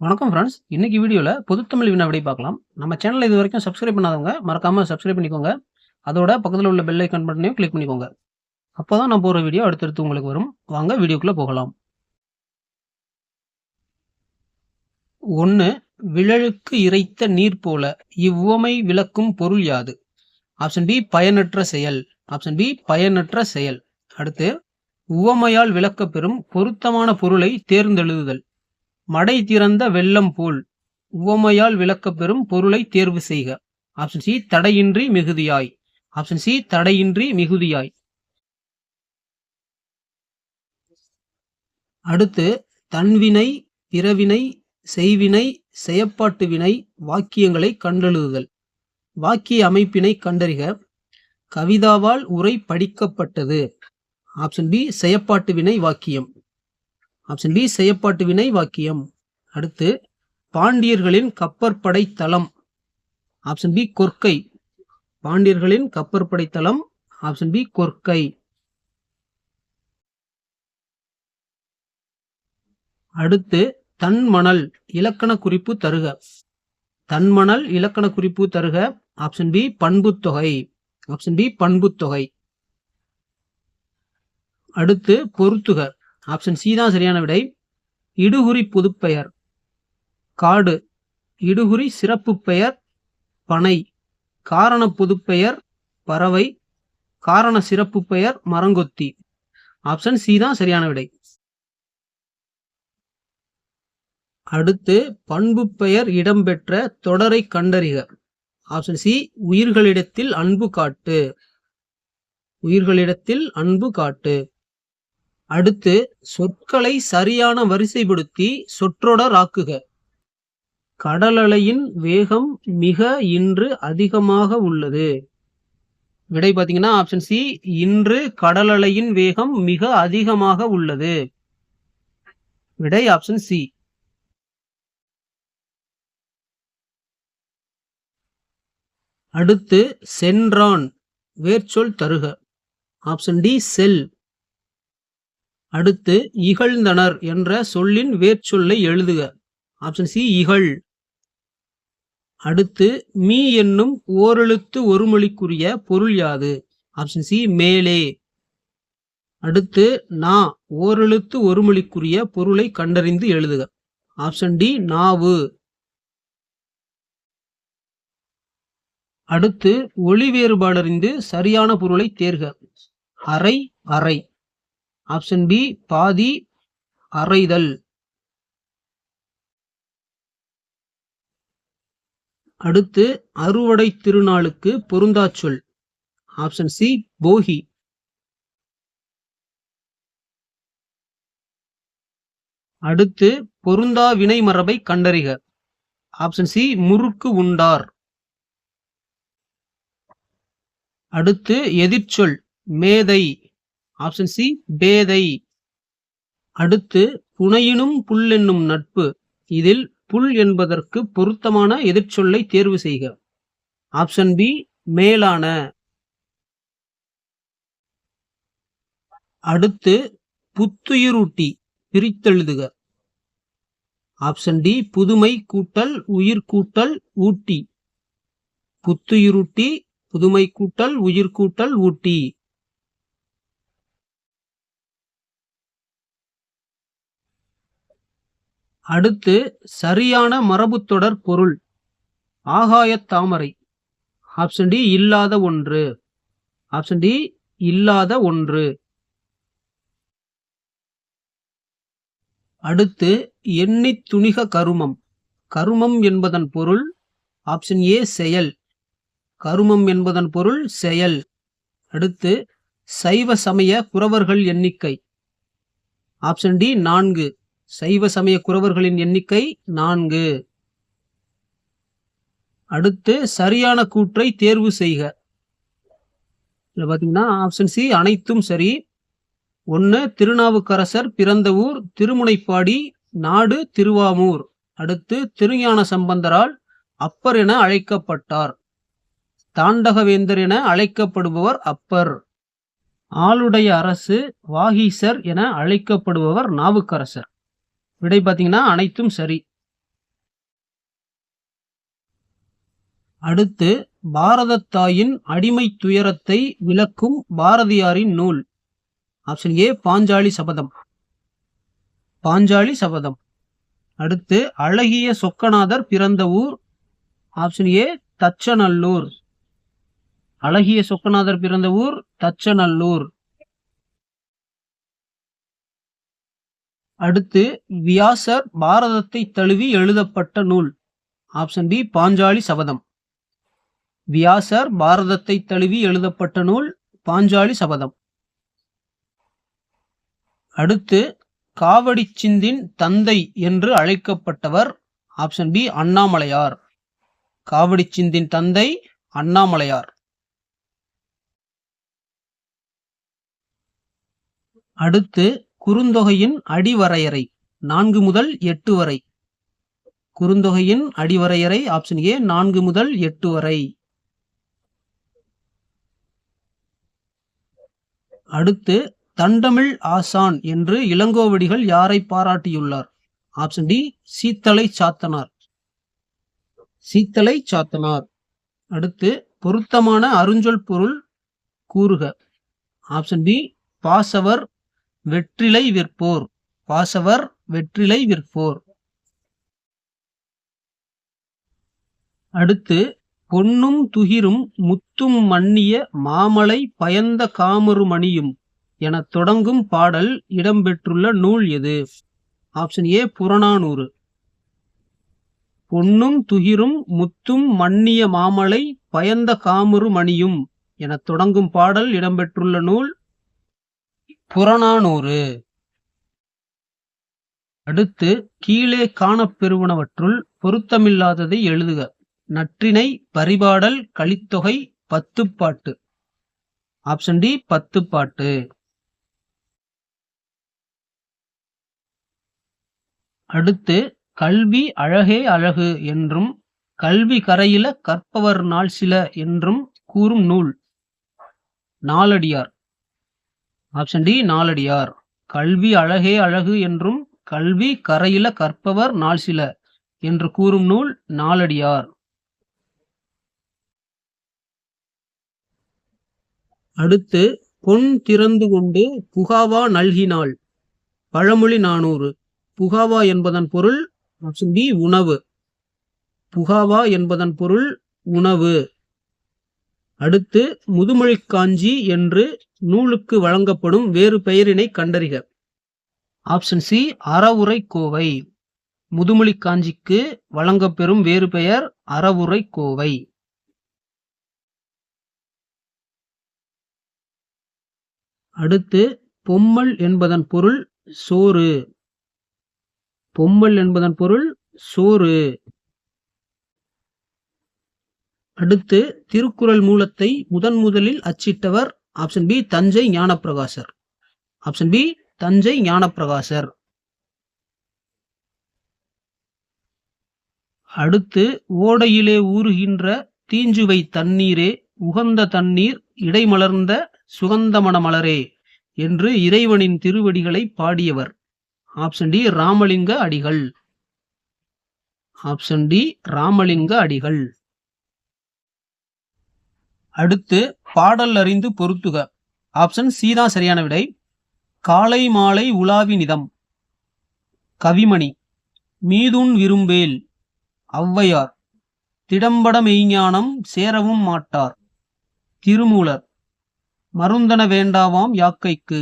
வணக்கம் ஃப்ரெண்ட்ஸ் இன்னைக்கு வீடியோவில் பொதுத்தமிழ் வினா விடை பார்க்கலாம். நம்ம சேனல் இது வரைக்கும் சப்ஸ்கிரைப் பண்ணாதவங்க மறக்காமல் சப்ஸ்கிரைப் பண்ணிக்கோங்க. அதோட பக்கத்தில் உள்ள பெல் ஐக்கன் பட்டனையும் கிளிக் பண்ணிக்கோங்க. அப்போ தான் நான் போகிற வீடியோ அடுத்தடுத்து உங்களுக்கு வரும். வாங்க வீடியோக்குள்ளே போகலாம். ஒன்று விழலுக்கு இறைத்த நீர் போல இவ்வுவமை விளக்கும் பொருள் யாது? ஆப்ஷன் பி பயனற்ற செயல். ஆப்ஷன் பி பயனற்ற செயல். அடுத்து உவமையால் விளக்கப்பெறும் பொருத்தமான பொருளை தேர்ந்தெழுதுதல். மடை திறந்த வெள்ளம் போல் உவமையால் விளக்கப்பெறும் பொருளை தேர்வு செய்க. ஆப்ஷன் சி தடையின்றி மிகுதியாய். ஆப்ஷன் சி தடையின்றி மிகுதியாய். அடுத்து தன்வினை பிறவினை செய்வினை செயப்பாட்டு வினை வாக்கியங்களை கண்டெழுதுதல். வாக்கிய அமைப்பினை கண்டறிக. கவிதாவால் உரை படிக்கப்பட்டது. ஆப்ஷன் பி செயப்பாட்டு வினை வாக்கியம். ஆப்ஷன் பி செய்யப்பாட்டு வினை வாக்கியம். அடுத்து பாண்டியர்களின் கப்பற்படை தளம். Option B Korkai. பாண்டியர்களின் கப்பற்படை தளம் ஆப்ஷன் பி கொற்கை. அடுத்து தன்மணல் இலக்கண குறிப்பு தருக. தன்மணல் இலக்கண குறிப்பு தருக. ஆப்ஷன் பி பண்புத்தொகை ஆப்ஷன் பி பண்புத்தொகை அடுத்து பொருத்துக. ஆப்ஷன் சி தான் சரியான விடை. இடுகுறி புதுப்பெயர். காடு. இடுகுறி சிறப்பு பெயர் பனை. காரண புதுப்பெயர் பறவை. காரண சிறப்பு பெயர் மரங்கொத்தி. ஆப்ஷன் சி தான் சரியான விடை. அடுத்து பண்பு பெயர் இடம்பெற்ற தொடரை கண்டறிக. ஆப்ஷன் சி உயிர்களிடத்தில் அன்பு காட்டு. உயிர்களிடத்தில் அன்பு காட்டு. அடுத்து சொற்களை சரியான வரிசைப்படுத்தி சொற்றொடர் ஆக்குக. கடலலையின் வேகம் மிக இன்று அதிகமாக உள்ளது. விடை பார்த்தீங்கன்னா ஆப்ஷன் சி இன்று கடலலையின் வேகம் மிக அதிகமாக உள்ளது. விடை ஆப்ஷன் சி அடுத்து சென்றான் வேர்ச்சொல் தருக. ஆப்ஷன் டி செல். அடுத்து இகழ்ந்தனர் என்ற சொல்லின் வேர்ச்சொல்லை எழுதுக. ஆப்ஷன் சி இகழ். அடுத்து மீ என்னும் ஓரெழுத்து ஒருமொழிக்குரிய பொருள் யாது? ஆப்ஷன் சி மேலே. அடுத்து நா ஓரெழுத்து ஒருமொழிக்குரிய பொருளை கண்டறிந்து எழுதுக. ஆப்ஷன் டி நாவு. அடுத்து ஒளி வேறுபாடறிந்து சரியான பொருளை தேர்க. அறை அறை. ஆப்ஷன் பி பாதி அரைதல் அடுத்து அறுவடை திருநாளுக்கு பொருந்தாச்சொல் ஆப்ஷன் சி போகி. அடுத்து பொருந்தா வினை மரபை கண்டறிக. ஆப்ஷன் சி முறுக்கு உண்டார். அடுத்து எதிர்ச்சொல் மேதை. ஆப்ஷன் சி பேதை. அடுத்து புனையினும் புல் என்னும் நட்பு. இதில் புல் என்பதற்கு பொருத்தமான எதிர்ச்சொல்லை தேர்வு செய்க. ஆப்ஷன் பி மேலான. அடுத்து புத்துயிரூட்டி பிரித்தெழுதுக. ஆப்ஷன் டி புதுமை கூட்டல் உயிர் கூட்டல் ஊட்டி. புத்துயிருட்டி புதுமை கூட்டல் உயிர் கூட்டல் ஊட்டி. அடுத்து சரியான மரபுத்தொடர் பொருள் ஆகாயத் தாமரை. ஆப்ஷன் டி இல்லாத ஒன்று. ஆப்ஷன் டி இல்லாத ஒன்று. அடுத்து எண்ணி துணிக கருமம். கருமம் என்பதன் பொருள் ஆப்ஷன் ஏ செயல். கருமம் என்பதன் பொருள் செயல். அடுத்து சைவ சமய குறவர்கள் எண்ணிக்கை. ஆப்ஷன் டி நான்கு. சைவ சமய குறவர்களின் எண்ணிக்கை நான்கு. அடுத்து சரியான கூற்றை தேர்வு செய்க. இதில் பார்த்தீங்கன்னா ஆப்ஷன் சி அனைத்தும் சரி. ஒன்று திருநாவுக்கரசர் பிறந்த ஊர் திருமுனைப்பாடி நாடு திருவாமூர். அடுத்து திருஞான சம்பந்தரால் அப்பர் என அழைக்கப்பட்டார். தாண்டகவேந்தர் என அழைக்கப்படுபவர் அப்பர். ஆளுடைய அரசு வாகீசர் என அழைக்கப்படுபவர் நாவுக்கரசர். விடை பார்த்தீங்கன்னா அனைத்தும் சரி. அடுத்து பாரதத்தாயின் அடிமை துயரத்தை விளக்கும் பாரதியாரின் நூல். Option A Panchali Sabatham. பாஞ்சாலி சபதம். அடுத்து அழகிய சொக்கநாதர் பிறந்த ஊர். Option A Thachanallur. அழகிய சொக்கநாதர் பிறந்த ஊர் தச்சநல்லூர். அடுத்து வியாசர் பாரதத்தை தழுவி எழுதப்பட்ட நூல். ஆப்ஷன் பி பாஞ்சாலி சபதம் வியாசர் பாரதத்தை தழுவி எழுதப்பட்ட நூல் பாஞ்சாலி சபதம் அடுத்து காவடி சிந்தின் தந்தை என்று அழைக்கப்பட்டவர் ஆப்ஷன் பி அண்ணாமலையார். காவடி சிந்தின் தந்தை அண்ணாமலையார். அடுத்து குறுந்தொகையின் அடிவரையறை நான்கு முதல் எட்டு வரை. குறுந்தொகையின் அடிவரையறை ஆப்ஷன் ஏ நான்கு முதல் எட்டு வரை. அடுத்து தண்டமிழ் ஆசான் என்று இளங்கோவடிகள் யாரை பாராட்டியுள்ளார்? Option D Seethalai Sathanar. Seethalai Sathanar. அடுத்து பொருத்தமான அருஞ்சொல் பொருள் கூறுக. ஆப்ஷன் பி பாசவர் வெற்றிலை விற்போர். பாசவர் வெற்றிலை விற்போர். அடுத்து பொன்னும் துகிரும் முத்தும் மன்னிய மாமலை பயந்த காமருமணியும் என தொடங்கும் பாடல் இடம்பெற்றுள்ள நூல் எது? Option A Purananuru. பொன்னும் துகிரும் முத்தும் மன்னிய மாமலை பயந்த காமரு மணியும் என தொடங்கும் பாடல் இடம்பெற்றுள்ள நூல் புறநானூறு. அடுத்து கீழே காணப்பெறுவனவற்றுள் பொருத்தமில்லாததை எழுதுக. நற்றினை பரிபாடல் கலித்தொகை பத்துப்பாட்டு. ஆப்ஷன் டி பத்துப்பாட்டு. அடுத்து கல்வி அழகே அழகு என்றும் கல்வி கரையில கற்பவர் நாள் சில என்றும் கூறும் நூல். நாலடியார். Option D Naladiyar. கல்வி அழகே அழகு என்றும் கல்வி கரையில கற்பவர் நாள் சில என்று கூறும் நூல் நாலடியார். அடுத்து பொன் திறந்து கொண்டு புகாவா நல்கினாள். பழமொழி நானூறு. புகாவா என்பதன் பொருள் ஆப்ஷன் பி உணவு. புகாவா என்பதன் பொருள் உணவு. அடுத்து முதுமொழி காஞ்சி என்று நூலுக்கு வழங்கப்படும் வேறு பெயரினை கண்டறிக. ஆப்ஷன் சி அறவுரை கோவை முதுமொழி காஞ்சிக்கு வழங்கப்பெறும் வேறு பெயர் அறவுரை கோவை அடுத்து பொம்மல் என்பதன் பொருள் சோறு. பொம்மல் என்பதன் பொருள் சோறு. அடுத்து திருக்குறள் மூலத்தை முதன் முதலில் அச்சிட்டவர் option B Thanjai Gnanaprakasar option B Thanjai Gnanaprakasar அடுத்து ஓடையிலே ஊறுகின்ற தீஞ்சுவை தண்ணீரே உகந்த தண்ணீர் இடைமலர்ந்த சுகந்தமன மலரே என்று இறைவனின் திருவடிகளை பாடியவர். ஆப்ஷன் டி ராமலிங்க அடிகள். ஆப்ஷன் டி ராமலிங்க அடிகள். அடுத்து பாடல் அறிந்து பொருத்துக. ஆப்ஷன் சி தான் சரியான விடை. காலை மாலை உலாவி நிதம். கவிமணி மீதுன் விரும்பேல் ஔவையார் திடம்பட மெய்ஞானம் சேரவும் மாட்டார். திருமூலர் மருந்தன வேண்டாவாம் யாக்கைக்கு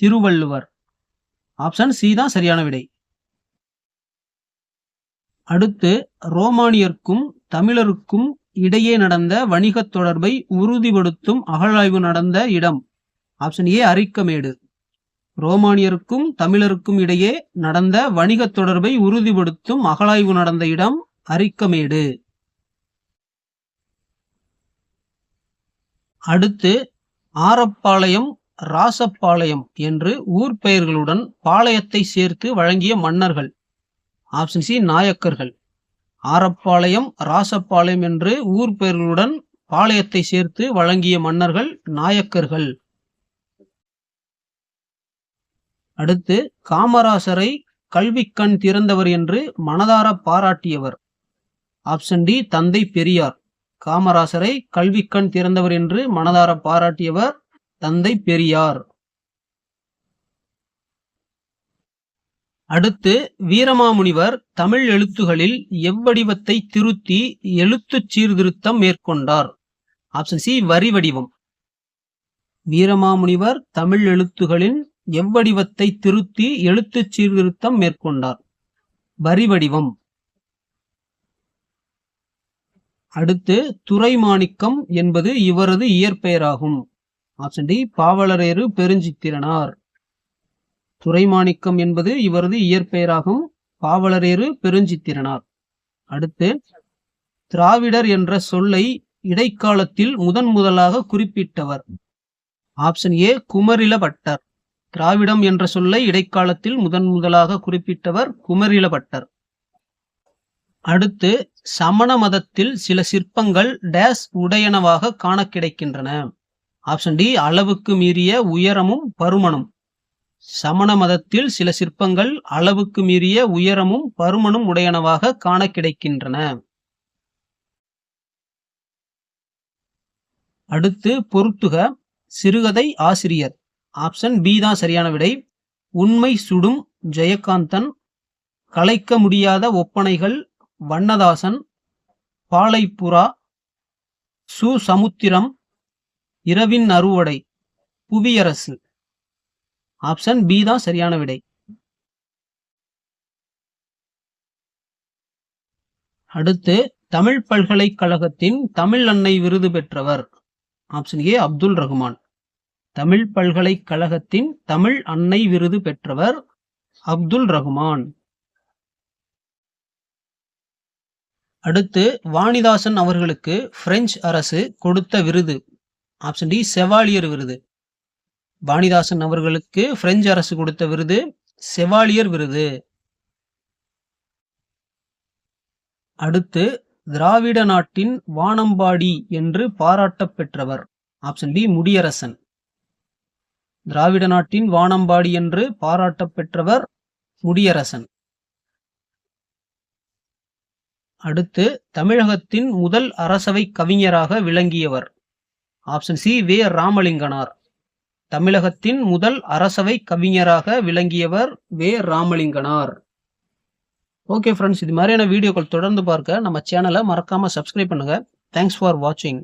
திருவள்ளுவர். ஆப்ஷன் சி தான் சரியான விடை. அடுத்து ரோமானியர்க்கும் தமிழருக்கும் இடையே நடந்த வணிகத் தொடர்பை உறுதிப்படுத்தும் அகழாய்வு நடந்த இடம். ஆப்ஷன் ஏ அரிக்கமேடு ரோமானியருக்கும் தமிழருக்கும் இடையே நடந்த வணிகத் தொடர்பை உறுதிப்படுத்தும் அகழாய்வு நடந்த இடம் அரிக்கமேடு அடுத்து ஆரப்பாளையம் ராசப்பாளையம் என்று ஊர் பெயர்களுடன் பாளையத்தை சேர்த்து வழங்கிய மன்னர்கள். ஆப்ஷன் சி நாயக்கர்கள். ஆரப்பாளையம் ராசப்பாளையம் என்று ஊர் பெயர்களுடன் பாளையத்தை சேர்த்து வழங்கிய மன்னர்கள் நாயக்கர்கள். அடுத்து காமராசரை கல்விக்கண் திறந்தவர் என்று மனதார பாராட்டியவர். ஆப்ஷன் டி தந்தை பெரியார். காமராசரை கல்விக்கண் திறந்தவர் என்று மனதார பாராட்டியவர் தந்தை பெரியார். அடுத்து வீரமாமுனிவர் தமிழ் எழுத்துகளில் எவ்வடிவத்தை திருத்தி எழுத்துச் சீர்திருத்தம் மேற்கொண்டார்? ஆப்ஷன் சி வரி வடிவம். வீரமாமுனிவர் தமிழ் எழுத்துகளின் எவ்வடிவத்தை திருத்தி எழுத்துச் சீர்திருத்தம் மேற்கொண்டார்? வரி வடிவம். அடுத்து துறைமாணிக்கம் என்பது இவரது இயற்பெயராகும். Option D Pavalareru Perunchithiranar. Duraimanickam என்பது இவரது இயற்பெயராகும் பாவலரேறு பெருஞ்சித்திரனார். அடுத்து திராவிடர் என்ற சொல்லை இடைக்காலத்தில் முதன் முதலாக குறிப்பிட்டவர். Option A Kumarilabhattar. திராவிடம் என்ற சொல்லை இடைக்காலத்தில் முதன் முதலாக குறிப்பிட்டவர் குமரிலபட்டர். அடுத்து சமண மதத்தில் சில சிற்பங்கள் டேஸ் உடையனவாக காண கிடைக்கின்றன. ஆப்ஷன் டி அளவுக்கு மீறிய உயரமும் பருமனும். சமண மதத்தில் சில சிற்பங்கள் அளவுக்கு மீறிய உயரமும் பருமனும் உடையனவாக காண கிடைக்கின்றன. அடுத்து பொருத்துக சிறுகதை ஆசிரியர். ஆப்ஷன் பி தான் சரியான விடை. உண்மை சுடும் ஜெயகாந்தன். கலைக்க முடியாத ஒப்பனைகள் வண்ணதாசன். பாலைப்புறா. சு சமுத்திரம். இரவின் அறுவடை. புவியரசு. ஆப்ஷன் பி தான் சரியான விடை. அடுத்து தமிழ் பல்கலைக்கழகத்தின் தமிழ் அன்னை விருது பெற்றவர். ஆப்ஷன் ஏ அப்துல் ரஹ்மான் தமிழ் பல்கலைக்கழகத்தின் தமிழ் அன்னை விருது பெற்றவர் அப்துல் ரஹ்மான் அடுத்து வாணிதாசன் அவர்களுக்கு பிரெஞ்சு அரசு கொடுத்த விருது. ஆப்ஷன் டி செவாலியர் விருது. வாணிதாசன் அவர்களுக்கு பிரெஞ்சு அரசு கொடுத்த விருது செவாலியர் விருது. அடுத்து திராவிட நாட்டின் வானம்பாடி என்று பாராட்ட பெற்றவர். Option B Mudiyarasan. திராவிட நாட்டின் வானம்பாடி என்று பாராட்ட பெற்றவர் முடியரசன். அடுத்து தமிழகத்தின் முதல் அரசவை கவிஞராக விளங்கியவர். Option C V. ராமலிங்கனார். தமிழகத்தின் முதல் அரசவை கவிஞராக விளங்கியவர் வே. ராமலிங்கனார். ஓகே ஃப்ரெண்ட்ஸ் இது மாதிரியான வீடியோக்கள் தொடர்ந்து பார்க்க நம்ம சேனலை மறக்காமல் சப்ஸ்கிரைப் பண்ணுங்க. தேங்க்ஸ் ஃபார் வாட்சிங்